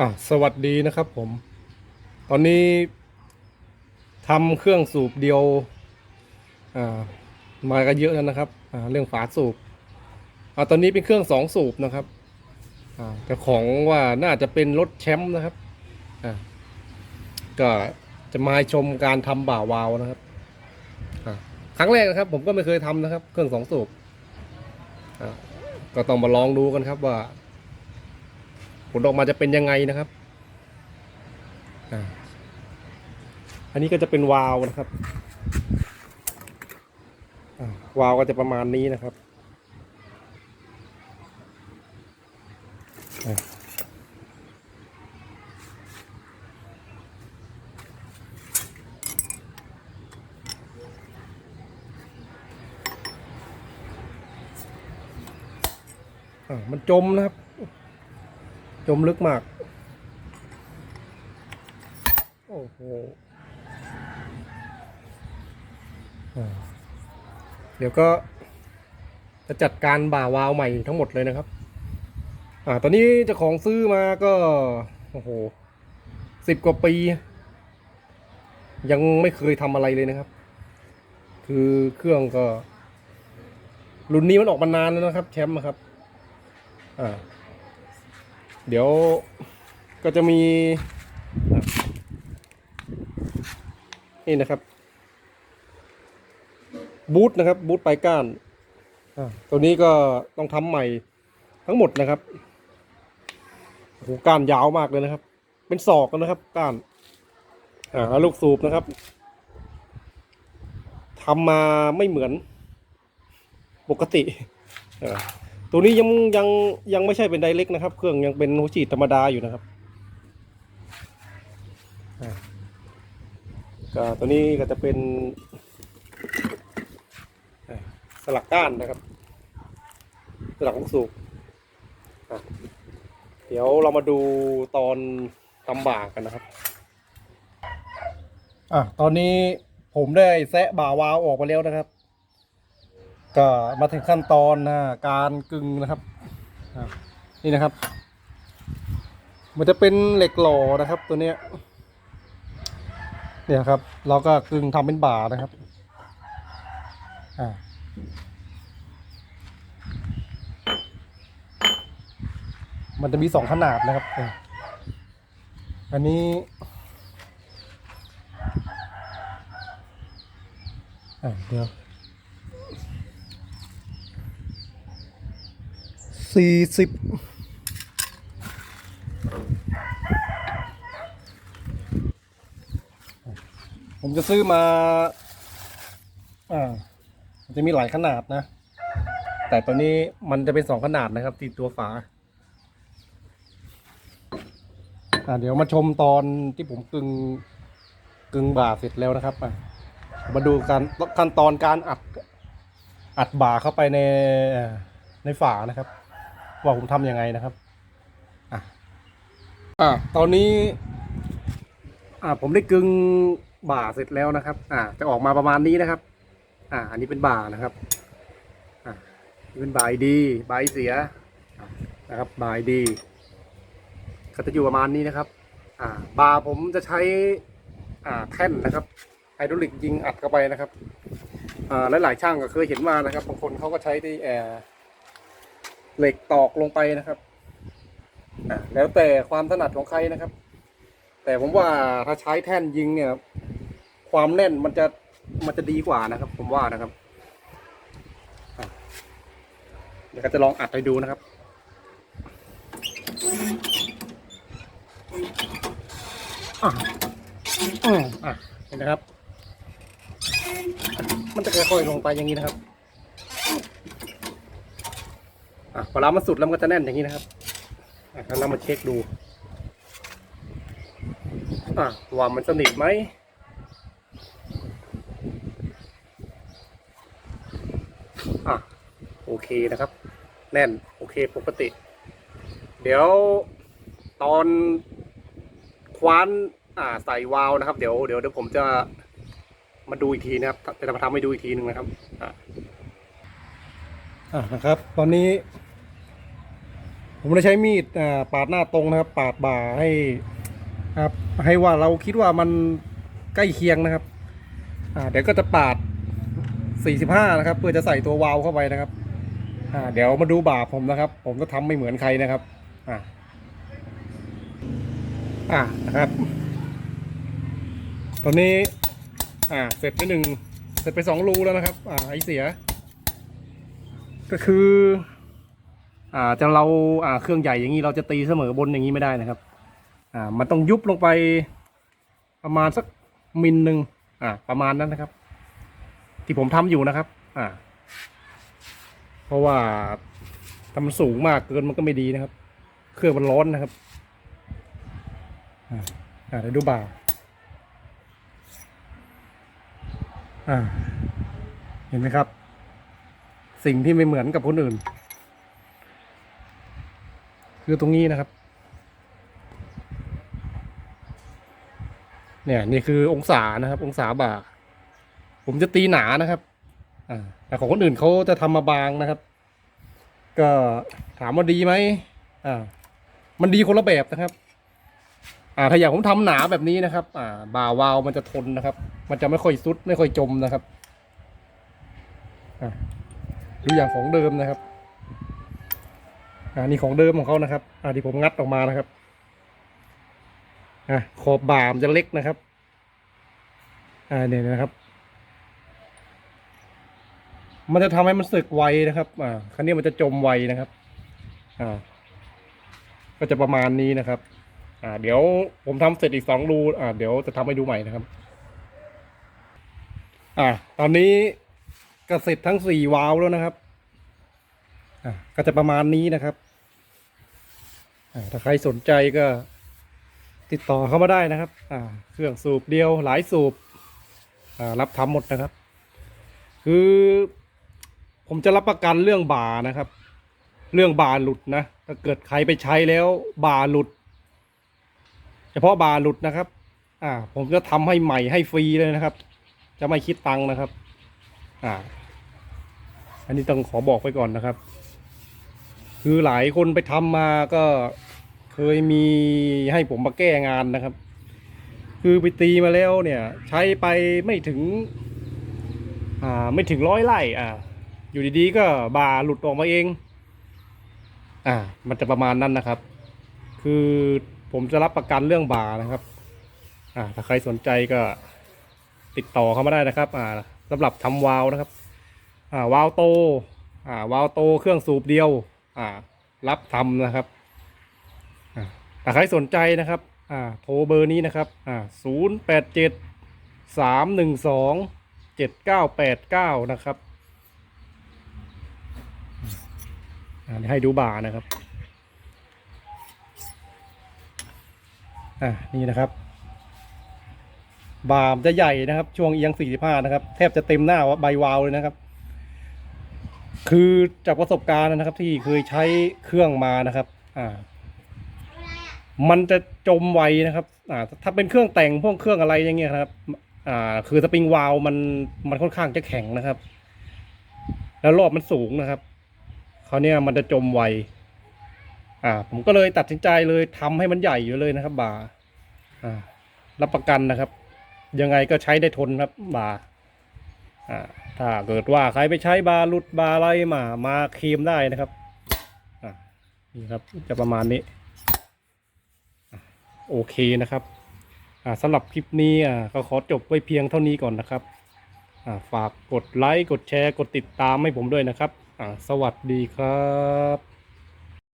อะสวัสดีนะครับผม ตอนนี้ทำเครื่องสูบเดียวอ่ามากันเยอะแล้วนะครับอ่าเรื่องฝาสูบอ่าตอนนี้เป็นเครื่องสองสูบนะครับอ่าแต่ของว่าน่าจะเป็นรถแชมป์นะครับอ่าก็จะมาชมการทำบ่าวาวนะครับอ่าครั้งแรกนะครับ ผมก็ไม่เคยทำนะครับ เครื่องสองสูบอ่าก็ต้องมาลองดูกันครับว่า ผลออกมาจะเป็นยังไงนะครับอันนี้ก็จะเป็นวาล์วนะครับวาล์วก็จะประมาณนี้นะครับอ่ามันจมนะครับ จมลึกมาก โอ้โห เดี๋ยวก็จะจัดการบ่าวาวใหม่ทั้งหมดเลยนะครับ อ่า ตอนนี้เจ้าของซื้อมาก็ โอ้โหสิบกว่าปี ยังไม่เคยทำอะไรเลยนะครับ คือเครื่องก็ รุ่นนี้มันออกมานานแล้วนะครับ แชมป์อะครับ อ่า เดี๋ยวก็จะมีอะนี่นะครับ บูทนะครับ บูทปลายก้านอะตัวนี้ก็ต้องทำใหม่ทั้งหมดนะครับโอ้โหก้านยาวมากเลยนะครับ เป็นศอกนะครับ ก้านอ่าแล้วลูกสูบนะครับทำมาไม่เหมือนปกติอ่า ตัวนี้ยังยังยังไม่ใช่เป็นไดเล็กนะครับ เครื่องยังเป็นหัวฉีดธรรมดาอยู่นะครับอ่าก็ตัวนี้ก็จะเป็นสลักก้านนะครับ สลักลูกสูบอะเดี๋ยวเรามาดูตอนทำบ่ากันนะครับ อะตอนนี้ผมได้แซะบ่าวาวออกไปแล้วนะครับ ก็มาถึงขั้นตอนนะการกึ่งนะครับ นี่นะครับ มันจะเป็นเหล็กหล่อนะครับ ตัวเนี้ยเนี่ยครับ เราก็กึ่งทำเป็นบ่านะครับอ่ามันจะมีสองขนาดนะครับ อันนี้อะเดี๋ยว สี่สิบผมจะซื้อมา อ่าจะมีหลายขนาดนะ แต่ตัวนี้มันจะเป็นสองขนาดนะครับที่ตัวฝา อ่าเดี๋ยวมาชมตอนที่ผมกึงกึงบ่าเสร็จแล้วนะครับอะมาดูการขั้นตอนการอัดอัดบ่าเข้าไปในในฝานะครับ ว่าผมทำยังไงนะครับอะอะตอนนี้ อ่าผมได้กึงบ่าเสร็จแล้วนะครับ อ่า จะออกมาประมาณนี้นะครับ อ่า อันนี้เป็นบ่านะครับ อ่านี่เป็นบ่ายดีบ่ายเสียอะนะครับบ่ายดีก็จะอยู่ประมาณนี้นะครับ อ่าบ่าผมจะใช้ อ่า แท่นนะครับไฮดรอลิกยิงอัดเข้าไปนะครับ อ่าหลายๆช่างก็เคยเห็นมานะครับบางคนเขาก็ใช้ที่แอร์ เหล็กตอกลงไปนะครับแล้วแต่ความถนัดของใครนะครับ แต่ผมว่าถ้าใช้แท่นยิงเนี่ย ความแน่นมันจะมันจะดีกว่านะครับ ผมว่านะครับเดี๋ยวก็จะลองอัดให้ดูนะครับอะอืมอะเห็นนะครับ มันจะค่อยๆลงไปอย่างนี้นะครับ อะพอล้ามันสุดแล้วมันก็จะแน่นอย่างนี้นะครับอะแล้วเรามาเช็คดูอะว่ามันสนิทไหมอะโอเคนะครับ แน่นโอเคปกติ เดี๋ยวตอนคว้านอ่าใส่วาล์วนะครับ เดี๋ยวเดี๋ยวเดี๋ยวผมจะมาดูอีกทีนะครับจะมาทำให้ดูอีกทีหนึ่งนะครับอะอะนะครับ ตอนนี้ ผมได้ใช้มีดอ่าปาดหน้าตรงนะครับ ปาดบ่าให้ครับให้ว่าเราคิดว่ามันใกล้เคียงนะครับเดี๋ยวก็จะปาด 45 นะครับ เพื่อจะใส่ตัววาล์วเข้าไปนะครับเดี๋ยวมาดูบ่าผมนะครับ ผมจะทำไม่เหมือนใครนะครับอ่าอ่านะครับ ตอนนี้อ่าเสร็จไปหนึ่งเสร็จไปสองรูแล้วนะครับ อ่าไอเสีย ก็คือ อ่าจะเราอ่าเครื่องใหญ่อย่างนี้เราจะตีเสมอบนอย่างนี้ไม่ได้นะครับอ่ามันต้องยุบลงไปประมาณสักมิลหนึ่งอ่าประมาณนั้นนะครับ ที่ผมทำอยู่นะครับอ่าเพราะว่าทำสูงมากเกินมันก็ไม่ดีนะครับ เครื่องมันร้อนนะครับอ่าอ่าเดี๋ยวดูบ่าอ่าเห็นไหมครับ สิ่งที่ไม่เหมือนกับคนอื่น คือตรงนี้นะครับ เนี่ยนี่คือองศานะครับ องศาบ่า ผมจะตีหนานะครับ อ่าแต่ของคนอื่นเขาจะทำมาบางนะครับ ก็ถามว่าดีไหมอ่า มันดีคนละแบบนะครับ อ่าถ้าอย่างผมทำหนาแบบนี้นะครับ อ่า บ่าวาวมันจะทนนะครับ มันจะไม่ค่อยซุด ไม่ค่อยจมนะครับ อ่าดูอย่างของเดิมนะครับ อ่านี่ของเดิมของเขานะครับอ่าที่ผมงัดออกมานะครับอะขอบบ่ามจะเล็กนะครับอ่าเนี่ยนะครับ มันจะทำให้มันสึกไวนะครับอ่าครั้นี้มันจะจมไวนะครับอ่าก็จะประมาณนี้นะครับ อ่า เดี๋ยวผมทำเสร็จอีกสองรูอ่า เดี๋ยวจะทำให้ดูใหม่นะครับ อ่า ตอนนี้ก็เสร็จทั้งสี่วาล์วแล้วนะครับ ก็จะประมาณนี้นะครับถ้าใครสนใจก็ติดต่อเข้ามาได้นะครับเครื่องสูบเดียวหลายสูบรับทำหมดนะครับ คือผมจะรับประกันเรื่องบานะครับ เรื่องบาหลุดนะถ้าเกิดใครไปใช้แล้วบาหลุด เฉพาะบาหลุดนะครับ อ่า ผมจะทำให้ใหม่ให้ฟรีเลยนะครับ จะไม่คิดตังค์นะครับ อ่า อันนี้ต้องขอบอกไปก่อนนะครับ คือหลายคนไปทำมาก็เคยมีให้ผมมาแก้งานนะครับ คือไปตีมาแล้วเนี่ย ใช้ไปไม่ถึง อ่าไม่ถึงร้อยไร่อ่าอยู่ดีๆก็บาหลุดออกมาเอง อ่า มันจะประมาณนั้นนะครับ คือผมจะรับประกันเรื่องบานะครับ อ่า ถ้าใครสนใจก็ติดต่อเข้ามาได้นะครับ อ่าสำหรับทำวาล์วนะครับ อ่าวาล์วโต อ่าวาล์วโตเครื่องสูบเดียว อ่า รับทำนะครับอ่าถ้าใครสนใจนะครับ อ่า โทรเบอร์นี้นะครับ อ่าศูนย์แปดเจ็ดสามหนึ่งสองเจ็ดเก้าแปดเก้านะครับอ่าให้ดูบ่านะครับ อ่า นี่นะครับบามจะใหญ่นะครับ ช่วงเอียง45นะครับ แทบจะเต็มหน้าใบวาวเลยนะครับ คือจากประสบการณ์นะครับที่เคยใช้เครื่องมานะครับ อ่า มันจะจมไวนะครับ อ่า ถ้าเป็นเครื่องแต่งพวกเครื่องอะไรอย่างเงี้ยครับ อ่า คือสปริงวาลวมันมันค่อนข้างจะแข็งนะครับ แล้วรอบมันสูงนะครับเขาวเนี่ยมันจะจมไวอ่า ผมก็เลยตัดสินใจเลยทำให้มันใหญ่อยู่เลยนะครับบาอ่า รับประกันนะครับ ยังไงก็ใช้ได้ทนครับบ่า ถ้าเกิดว่าใครไปใช้บาลุดบาอะไรมามาครีมได้นะครับอ่านี่ครับจะประมาณนี้โอเคนะครับอ่าสำหรับคลิปนี้อ่าก็ขอจบไว้เพียงเท่านี้ก่อนนะครับอ่าฝากกดไลค์กดแชร์กดติดตามให้ผมด้วยนะครับอ่าสวัสดีครับ